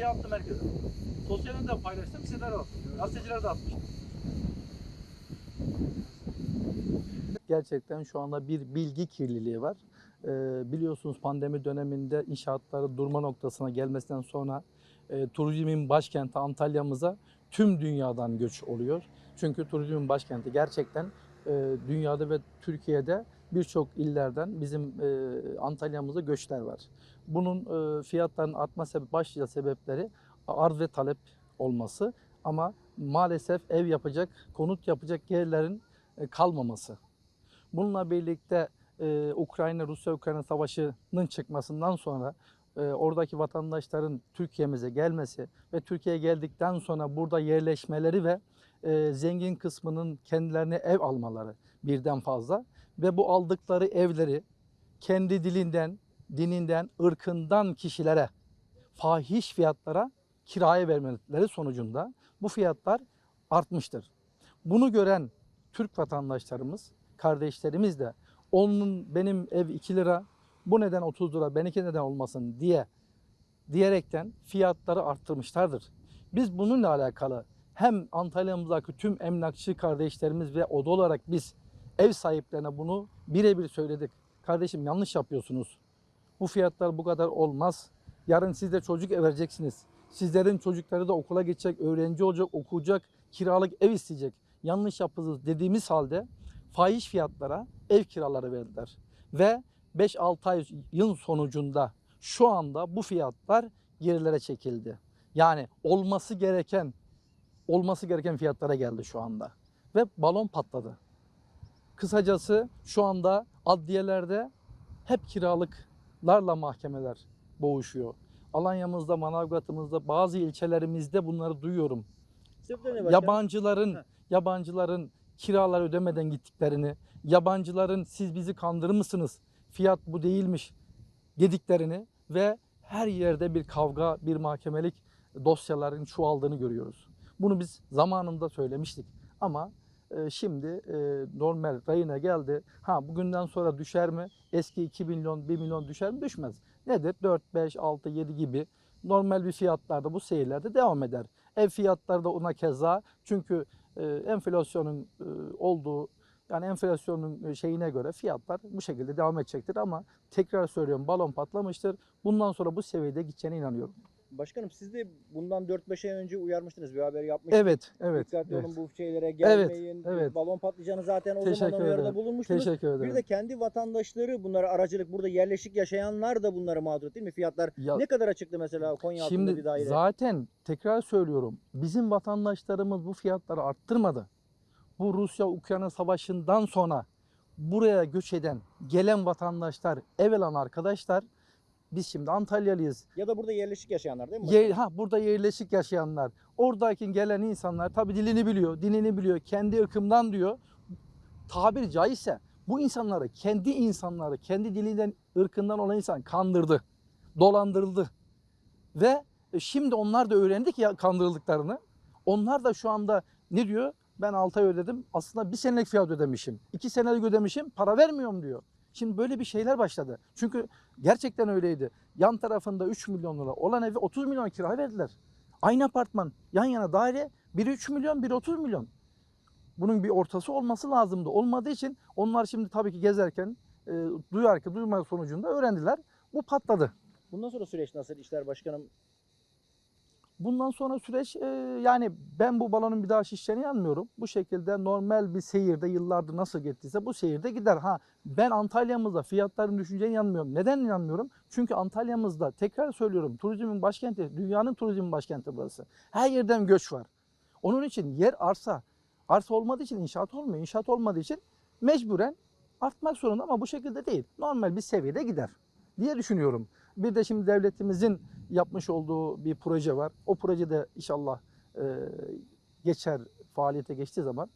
şey attım herkese. Sosyalinde de paylaştım, size de attım. Gazetecilere de atmıştım. Gerçekten şu anda bir bilgi kirliliği var. Ee, biliyorsunuz pandemi döneminde inşaatları durma noktasına gelmesinden sonra e, turizmin başkenti Antalya'mıza tüm dünyadan göç oluyor. Çünkü turizmin başkenti gerçekten e, dünyada ve Türkiye'de birçok illerden bizim e, Antalya'mıza göçler var. Bunun e, fiyatların artma sebep, başlıca sebepleri arz ve talep olması ama maalesef ev yapacak, konut yapacak yerlerin e, kalmaması. Bununla birlikte e, Ukrayna Rusya Ukrayna savaşının çıkmasından sonra e, oradaki vatandaşların Türkiye'mize gelmesi ve Türkiye'ye geldikten sonra burada yerleşmeleri ve e, zengin kısmının kendilerine ev almaları birden fazla ve bu aldıkları evleri kendi dilinden, dininden, ırkından kişilere fahiş fiyatlara kiraya vermeleri sonucunda bu fiyatlar artmıştır. Bunu gören Türk vatandaşlarımız, kardeşlerimiz de onun benim ev 2 lira, bu neden 30 lira, benimki neden olmasın diye diyerekten fiyatları arttırmışlardır. Biz bununla alakalı hem Antalya'mızdaki tüm emlakçı kardeşlerimiz ve oda olarak biz ev sahiplerine bunu birebir söyledik. Kardeşim yanlış yapıyorsunuz. Bu fiyatlar bu kadar olmaz. Yarın siz de çocuk vereceksiniz. Sizlerin çocukları da okula geçecek, öğrenci olacak, okuyacak, kiralık ev isteyecek. Yanlış yapıyoruz dediğimiz halde fahiş fiyatlara ev kiraları verdiler. Ve 5-6 ay yıl sonucunda şu anda bu fiyatlar gerilere çekildi. Yani olması gereken olması gereken fiyatlara geldi şu anda. Ve balon patladı. Kısacası şu anda adliyelerde hep kiralıklarla mahkemeler boğuşuyor. Alanya'mızda, Manavgat'ımızda, bazı ilçelerimizde bunları duyuyorum. Yabancıların Heh. yabancıların kiralar ödemeden gittiklerini, yabancıların siz bizi kandırmışsınız, fiyat bu değilmiş dediklerini ve her yerde bir kavga, bir mahkemelik dosyaların çoğaldığını görüyoruz. Bunu biz zamanında söylemiştik ama şimdi e, normal rayına geldi. Ha bugünden sonra düşer mi? Eski 2 milyon, 1 milyon düşer mi? Düşmez. Nedir? 4, 5, 6, 7 gibi normal bir fiyatlarda bu seyirlerde devam eder. Ev fiyatları da ona keza çünkü e, enflasyonun e, olduğu yani enflasyonun şeyine göre fiyatlar bu şekilde devam edecektir ama tekrar söylüyorum balon patlamıştır. Bundan sonra bu seviyede gideceğine inanıyorum. Başkanım siz de bundan 4-5 ay önce uyarmıştınız. Bir haber yapmıştınız. Evet, evet. Dikkatli evet. olun bu şeylere gelmeyin. evet. Balon patlayacağını zaten o Teşekkür zaman uyarıda bulunmuştunuz. Teşekkür ederim. Bir de kendi vatandaşları bunlara aracılık burada yerleşik yaşayanlar da bunlara mağdur değil mi? Fiyatlar Ya- ne kadar çıktı mesela Konya Şimdi bir daire? zaten tekrar söylüyorum bizim vatandaşlarımız bu fiyatları arttırmadı. Bu Rusya-Ukrayna savaşından sonra buraya göç eden, gelen vatandaşlar, ev alan arkadaşlar biz şimdi Antalyalıyız. Ya da burada yerleşik yaşayanlar değil mi? Ye- ha burada yerleşik yaşayanlar, oradaki gelen insanlar tabi dilini biliyor, dinini biliyor, kendi ırkımdan diyor. Tabiri caizse bu insanları, kendi insanları, kendi dilinden, ırkından olan insan kandırdı, dolandırıldı. Ve e, şimdi onlar da öğrendik ya kandırıldıklarını. Onlar da şu anda ne diyor? Ben 6 ay ödedim. Aslında bir senelik fiyat ödemişim. 2 senelik ödemişim. Para vermiyorum diyor. Şimdi böyle bir şeyler başladı. Çünkü gerçekten öyleydi. Yan tarafında 3 milyon lira olan evi 30 milyon kira verdiler. Aynı apartman, yan yana daire biri 3 milyon, biri 30 milyon. Bunun bir ortası olması lazımdı. Olmadığı için onlar şimdi tabii ki gezerken e, duyar ki duyma sonucunda öğrendiler. Bu patladı. Bundan sonra süreç nasıl işler başkanım? Bundan sonra süreç e, yani ben bu balonun bir daha şişeceğine inanmıyorum. Bu şekilde normal bir seyirde yıllardır nasıl gittiyse bu seyirde gider. Ha ben Antalya'mızda fiyatların düşeceğine inanmıyorum. Neden inanmıyorum? Çünkü Antalya'mızda tekrar söylüyorum turizmin başkenti, dünyanın turizmin başkenti burası. Her yerden göç var. Onun için yer arsa. Arsa olmadığı için inşaat olmuyor. İnşaat olmadığı için mecburen artmak zorunda ama bu şekilde değil. Normal bir seviyede gider diye düşünüyorum. Bir de şimdi devletimizin yapmış olduğu bir proje var. O projede inşallah e, geçer, faaliyete geçtiği zaman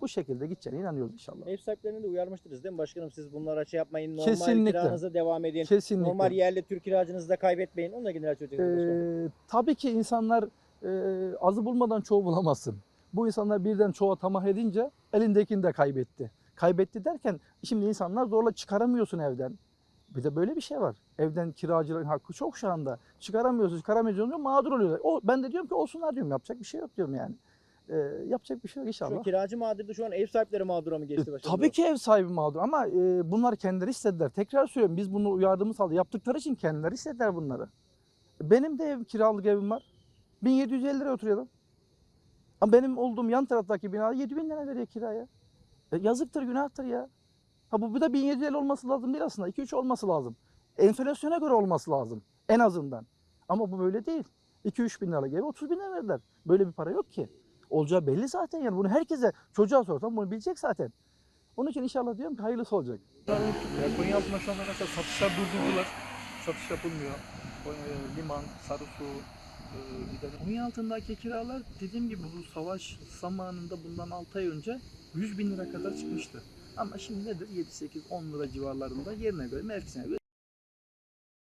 bu şekilde gideceğine inanıyoruz inşallah. Ev sahiplerini de uyarmıştınız değil mi başkanım? Siz bunlara şey yapmayın. Normal Kesinlikle. kiranıza devam edin. Kesinlikle. Normal yerli Türk kiracınızı da kaybetmeyin. Onunla söyleyeceksiniz başkanım? Ee, tabii ki insanlar e, azı bulmadan çoğu bulamazsın. Bu insanlar birden çoğa tamah edince elindekini de kaybetti. Kaybetti derken şimdi insanlar zorla çıkaramıyorsun evden. Bir de böyle bir şey var. Evden kiracıların hakkı çok şu anda. Çıkaramıyorsunuz, çıkaramıyorsunuz diyor, mağdur oluyorlar. O, ben de diyorum ki olsunlar diyorum. Yapacak bir şey yok diyorum yani. Ee, yapacak bir şey yok Şu inşallah. kiracı mağdurdu şu an ev sahipleri mağdura mı geçti E, başkanım? Tabii ki ev sahibi mağdur ama e, bunlar kendileri istediler. Tekrar söylüyorum biz bunu uyardığımız halde yaptıkları için kendileri istediler bunları. Benim de ev kiralık evim var. 1750 liraya oturuyorum. Ama benim olduğum yan taraftaki bina 7000 lira veriyor kiraya. E, yazıktır, günahtır ya. Ha bu, bu da 1750 olması lazım değil aslında. 2-3 olması lazım. Enflasyona göre olması lazım en azından. Ama bu böyle değil. 2-3 bin liralık eve 30 bin lira verdiler. Böyle bir para yok ki. Olacağı belli zaten yani. Bunu herkese çocuğa sorsam bunu bilecek zaten. Onun için inşallah diyorum ki hayırlısı olacak. Ya Konyaaltı'nda şu mesela satışlar durdurdular. Satış yapılmıyor. Konya- Liman, Sarısu, e, bir de Konyaaltı'ndaki kiralar dediğim gibi bu savaş zamanında bundan 6 ay önce 100 bin lira kadar çıkmıştı. Ama şimdi nedir? 7-8-10 lira civarlarında yerine göre mevkisine göre